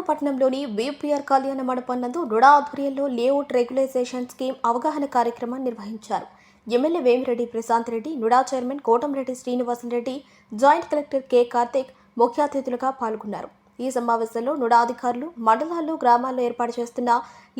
నెల్లూరు పట్టణంలోని విపిఆర్ కళ్యాణ మండపం నందు రుడా ఆధ్వర్యంలో లేఅవుట్ రెగ్యులైజేషన్ స్కీమ్ అవగాహన కార్యక్రమం నిర్వహించారు. MLA Vemireddy Prashant Reddy NUDA chairman Kotamreddy Srinivasareddy joint collector K Karthik ముఖ్య అతిథులుగా పాల్గొన్నారు. ఈ సమావేశంలో నుడా అధికారులు మండలాల్లో గ్రామాల్లో ఏర్పాటు చేస్తున్న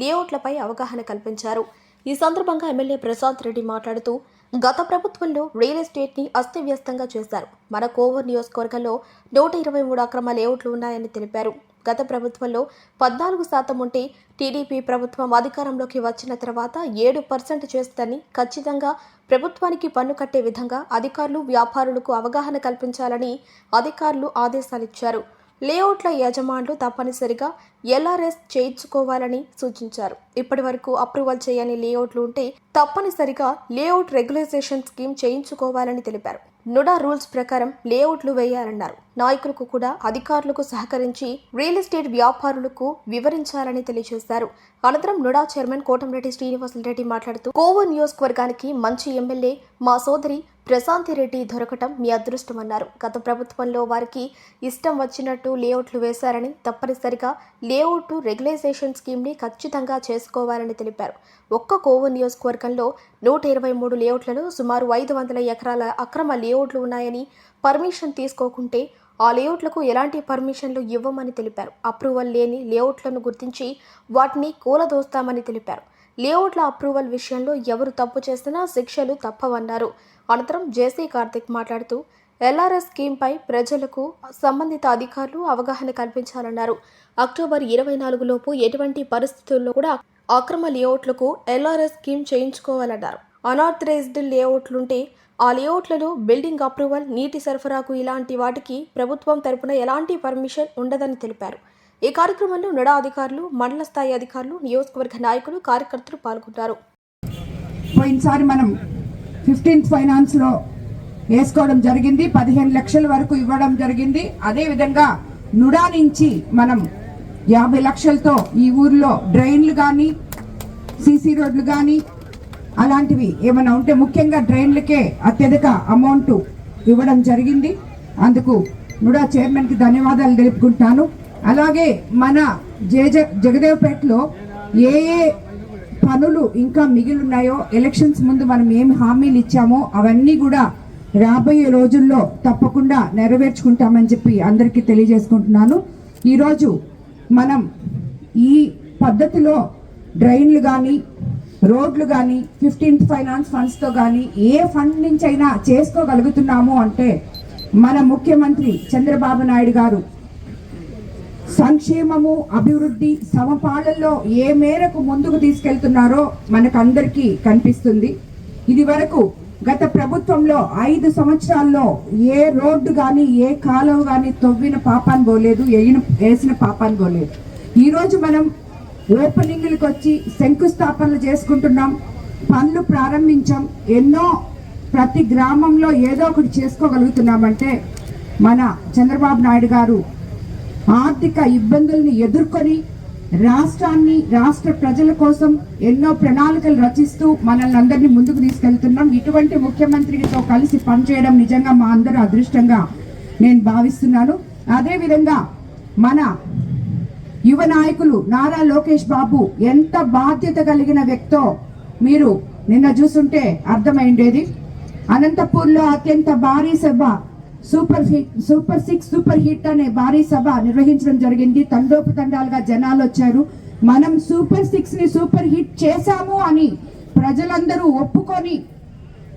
లేఅవుట్లపై అవగాహన కల్పించారు. ఈ సందర్భంగా ఎమ్మెల్యే ప్రశాంత్ రెడ్డి మాట్లాడుతూ గత ప్రభుత్వంలో రియల్ ఎస్టేట్ని అస్తవ్యస్తంగా చేశారు. మన కోవూర్ నియోజకవర్గంలో నూట ఇరవై మూడు అక్రమ లేఅవుట్లు ఉన్నాయని తెలిపారు. గత ప్రభుత్వంలో పద్నాలుగు శాతం ఉంటే టీడీపీ ప్రభుత్వం అధికారంలోకి వచ్చిన తర్వాత ఏడు పర్సెంట్ చేస్తుందని ఖచ్చితంగా ప్రభుత్వానికి పన్ను కట్టే విధంగా అధికారులు వ్యాపారులకు అవగాహన కల్పించాలని అధికారులు ఆదేశాలిచ్చారు. లేఅవుట్ల యజమానులు తప్పనిసరిగా ఎల్ఆర్ఎస్ చేయించుకోవాలని సూచించారు. ఇప్పటి వరకు అప్రూవల్ చేయని లేఅవుట్లు ఉంటే తప్పనిసరిగా లేఅవుట్ రెగ్యులైజేషన్ స్కీమ్ చేయించుకోవాలని తెలిపారు. నుడా రూల్స్ ప్రకారం లేఅవుట్లు వేయాలన్నారు. నాయకులకు కూడా అధికారులకు సహకరించి రియల్ ఎస్టేట్ వ్యాపారులకు వివరించాలని తెలియజేశారు. అనంతరం నుడా చైర్మన్ కోటంరెడ్డి శ్రీనివాసరెడ్డి మాట్లాడుతూ కోవో నియోజకవర్గానికి మంచి ఎమ్మెల్యే మా సోదరి ప్రశాంతి రెడ్డి దొరకటం మీ అదృష్టమన్నారు. గత ప్రభుత్వంలో వారికి ఇష్టం వచ్చినట్టు లేఅవుట్లు వేశారని తప్పనిసరిగా లేఅవుట్ రెగ్యులైజేషన్ స్కీమ్ని ఖచ్చితంగా చేసుకోవాలని తెలిపారు. ఒక్క కోవు నియోజకవర్గంలో నూట ఇరవై మూడు లేఅవుట్లలో సుమారు ఐదు వందల ఎకరాల అక్రమ లేఅవుట్లు ఉన్నాయని పర్మిషన్ తీసుకోకుంటే ఆ లేఅవుట్లకు ఎలాంటి పర్మిషన్లు ఇవ్వమని తెలిపారు. అప్రూవల్ లేని లేఅవుట్లను గుర్తించి వాటిని కూలదోస్తామని తెలిపారు. లేఅవుట్ల అప్రూవల్ విషయంలో ఎవరు తప్పు చేసినా శిక్షలు తప్పవన్నారు. అనంతరం జేసీ కార్తిక్ మాట్లాడుతూ ఎల్ఆర్ఎస్ స్కీమ్పై ప్రజలకు సంబంధిత అధికారులు అవగాహన కల్పించాలన్నారు. అక్టోబర్ ఇరవై నాలుగు లోపు ఎటువంటి పరిస్థితుల్లో కూడా అక్రమ లేఅవుట్లకు ఎల్ఆర్ఎస్ స్కీమ్ చేయించుకోవాలన్నారు. అనార్థరైజ్డ్ లేఅవుట్లుంటే ఆ లేఅవుట్లలో బిల్డింగ్ అప్రూవల్ నీటి సరఫరాకు ఇలాంటి వాటికి ప్రభుత్వం తరపున ఎలాంటి పర్మిషన్ ఉండదని తెలిపారు. ఈ కార్యక్రమంలో నడా అధికారులు మండల స్థాయి అధికారులు నియోజకవర్గ నాయకులు కార్యకర్తలు పాల్గొన్నారు పోయినసారి మనం ఫిఫ్టీన్త్ ఫైనాన్స్లో వేసుకోవడం జరిగింది. పదిహేను లక్షల వరకు ఇవ్వడం జరిగింది. అదే విధంగా నుడా నుంచి మనం యాభై లక్షలతో ఈ ఊర్లో డ్రైన్లు కానీ సీసీ రోడ్లు కానీ అలాంటివి ఏమైనా ఉంటే ముఖ్యంగా డ్రైన్లకే అత్యధిక అమౌంట్ ఇవ్వడం జరిగింది. అందుకు నుడా చైర్మన్కి ధన్యవాదాలు తెలుపుకుంటాను. అలాగే మన జేజ జగదేవ్పేటలో ఏ ఏ పనులు ఇంకా మిగిలి ఉన్నాయో ఎలక్షన్స్ ముందు మనం ఏమి హామీలు ఇచ్చామో అవన్నీ కూడా రాబోయే రోజుల్లో తప్పకుండా నెరవేర్చుకుంటామని చెప్పి అందరికీ తెలియజేసుకుంటున్నాను. ఈరోజు మనం ఈ పద్ధతిలో డ్రైన్లు కానీ రోడ్లు కానీ ఫిఫ్టీన్త్ ఫైనాన్స్ ఫండ్స్తో కానీ ఏ ఫండ్ నుంచి అయినా చేసుకోగలుగుతున్నాము అంటే మన ముఖ్యమంత్రి చంద్రబాబు నాయుడు గారు సంక్షేమము అభివృద్ధి సమపాలనలో ఏ మేరకు ముందుకు తీసుకెళ్తున్నారో మనకందరికీ కనిపిస్తుంది. ఇది వరకు గత ప్రభుత్వంలో ఐదు సంవత్సరాల్లో ఏ రోడ్డు కానీ ఏ కాలువ కానీ తవ్విన పాపాన్ని పోలేదు వేయిన వేసిన పాపాన్ని పోలేదు. ఈరోజు మనం ఓపెనింగ్లకు వచ్చి శంకుస్థాపనలు చేసుకుంటున్నాం పనులు ప్రారంభించాం. ఎన్నో ప్రతి గ్రామంలో ఏదో ఒకటి చేసుకోగలుగుతున్నామంటే మన చంద్రబాబు నాయుడు గారు ఆర్థిక ఇబ్బందుల్ని ఎదుర్కొని రాష్ట్రాన్ని రాష్ట్ర ప్రజల కోసం ఎన్నో ప్రణాళికలు రచిస్తూ మనల్ని అందరినీ ముందుకు తీసుకెళ్తున్నాం. ఇటువంటి ముఖ్యమంత్రితో కలిసి పనిచేయడం నిజంగా మా అందరూ అదృష్టంగా నేను భావిస్తున్నాను. అదేవిధంగా మన యువ నాయకులు నారా లోకేష్ బాబు ఎంత బాధ్యత కలిగిన వ్యక్తో మీరు నిన్న చూసుంటే అర్థమైండేది. అనంతపూర్లో అత్యంత భారీ సభ super hit super six super hit అనే భారీ సభ నిర్వహించడం జరిగింది. తండోపతండాలుగా జనాలు వచ్చారు. మనం సూపర్ సిక్స్ని సూపర్ హిట్ చేశాము అని ప్రజలందరూ ఒప్పుకొని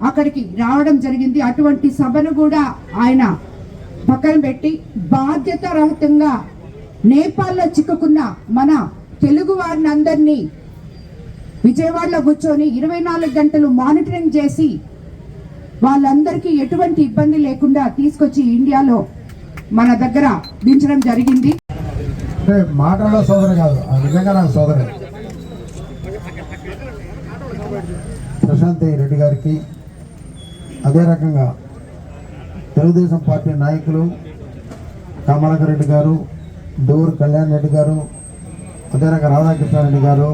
అక్కడికి రావడం జరిగింది. అటువంటి సభను కూడా ఆయన పక్కన పెట్టి బాధ్యత రహితంగా నేపాల్లో చిక్కుకున్న మన తెలుగు వారిని అందరినీ విజయవాడలో కూర్చొని ఇరవై నాలుగు గంటలు మానిటరింగ్ చేసి వాళ్ళందరికీ ఎటువంటి ఇబ్బంది లేకుండా తీసుకొచ్చి ఇండియాలో మన దగ్గర దించడం జరిగింది. అంటే మాటల్లో సోదర కాదు ఆ నిజంగా నాకు సోదరు ప్రశాంత్ రెడ్డి గారికి అదే రకంగా తెలుగుదేశం పార్టీ నాయకులు కమలాకర్ రెడ్డి గారు డూర్ కళ్యాణ్ రెడ్డి గారు అదే రకంగా రాధాకృష్ణారెడ్డి గారు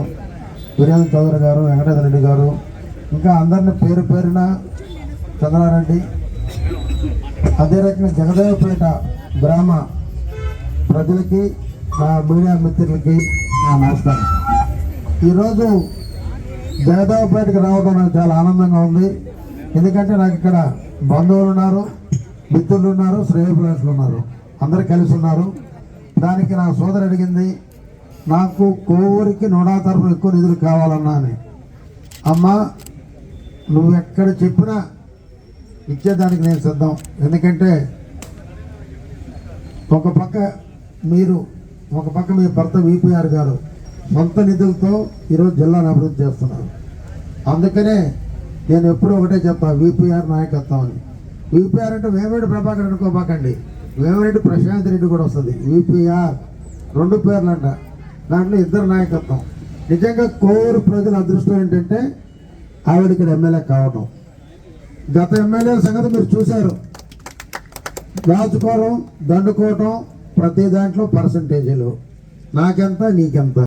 వీరేంద్ర చౌదరి గారు వెంకటేశ్వర రెడ్డి గారు ఇంకా అందరిని పేరు పేరున చంద్రారెడ్డి. అదే రకంగా జగదేవపేట గ్రామ ప్రజలకి నా మీడియా మిత్రులకి నా నమస్కారం. ఈరోజు జగదేవపేటకి రావడం నాకు చాలా ఆనందంగా ఉంది. ఎందుకంటే నాకు ఇక్కడ బంధువులు ఉన్నారు మిత్రులు ఉన్నారు శ్రేయభిలాషులు ఉన్నారు. అందరు కలిసి ఉన్నారు. దానికి నా సోదరు అడిగింది నాకు కోవూరికి నూడా తరఫున ఎక్కువ నిధులు కావాలన్నా అని. అమ్మా నువ్వు ఎక్కడ చెప్పినా ఇచ్చేదానికి నేను సిద్ధం. ఎందుకంటే ఒక పక్క మీరు ఒక పక్క మీ భర్త విపిఆర్ గారు సొంత నిధులతో ఈరోజు జిల్లాను అభివృద్ధి చేస్తున్నారు. అందుకనే నేను ఎప్పుడూ ఒకటే చెప్తా విపిఆర్ నాయకత్వం అని. విపిఆర్ అంటే వేమిరెడ్డి ప్రభాకర్ అనుకోబాకండి. వేమిరెడ్డి ప్రశాంత్ రెడ్డి కూడా వస్తుంది. విపిఆర్ రెండు పేర్లు అంట దాంట్లో ఇద్దరు నాయకత్వం. నిజంగా కోరు ప్రజల అదృష్టం ఏంటంటే ఆవిడ ఇక్కడ ఎమ్మెల్యే కావడం గత ఎమ్మెల్యేల సంగతి మీరు చూశారు. దాచుకోవడం దండుకోవటం ప్రతి దాంట్లో పర్సంటేజీలు నాకెంత నీకెంత?